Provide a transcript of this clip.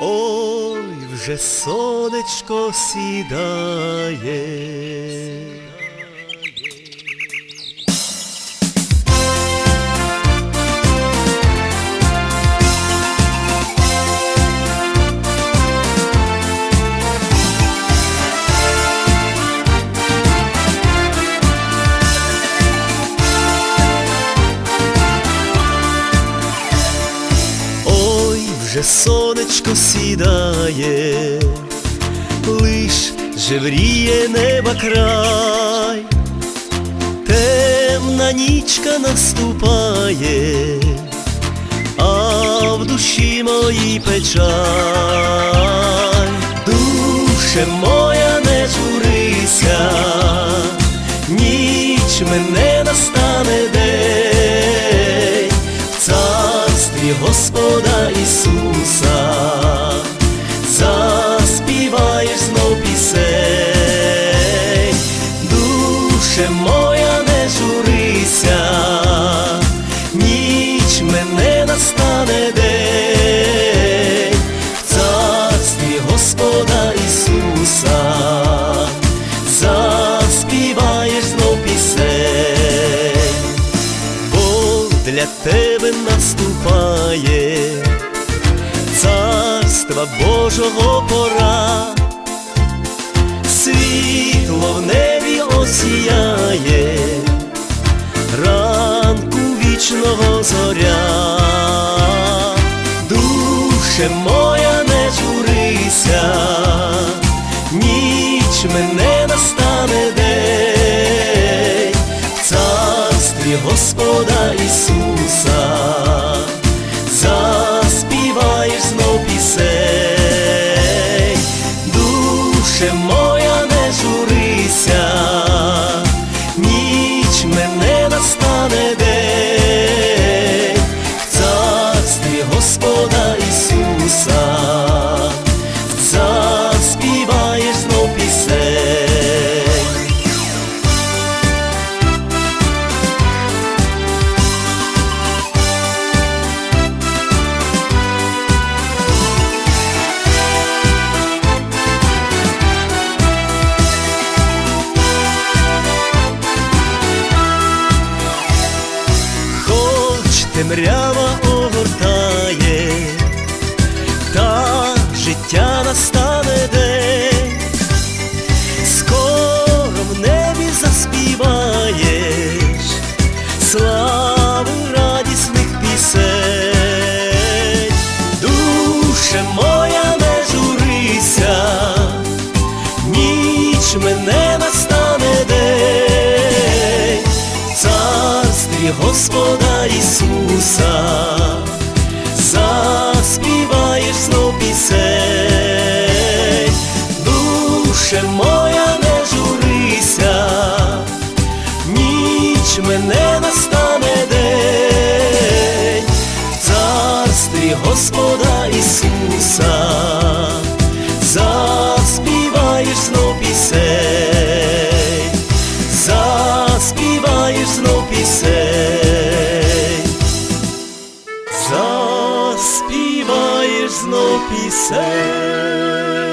Ой, вже сонечко сідає. Вже сонечко сідає, лиш жевріє неба край, темна нічка наступає, а в душі моїй печаль, душе моя царстві Господа Ісуса, заспіваєш знов пісень, душе моя не журися, ніч мене настане день, для тебе наступає. Царства Божого пора, світло в небі осіяє, ранку вічного зоря, душе моя Господа Ісуса, темрява огортає, та життя настане день, скоро в небі заспіваєш славу радісних пісень, душе моя не журися, ніч мене настане день, Господа Ісуса, заспіваєш знов пісень, душе моя не журися, ніч мене настане день, в царстві Господа Ісуса, знов пісень.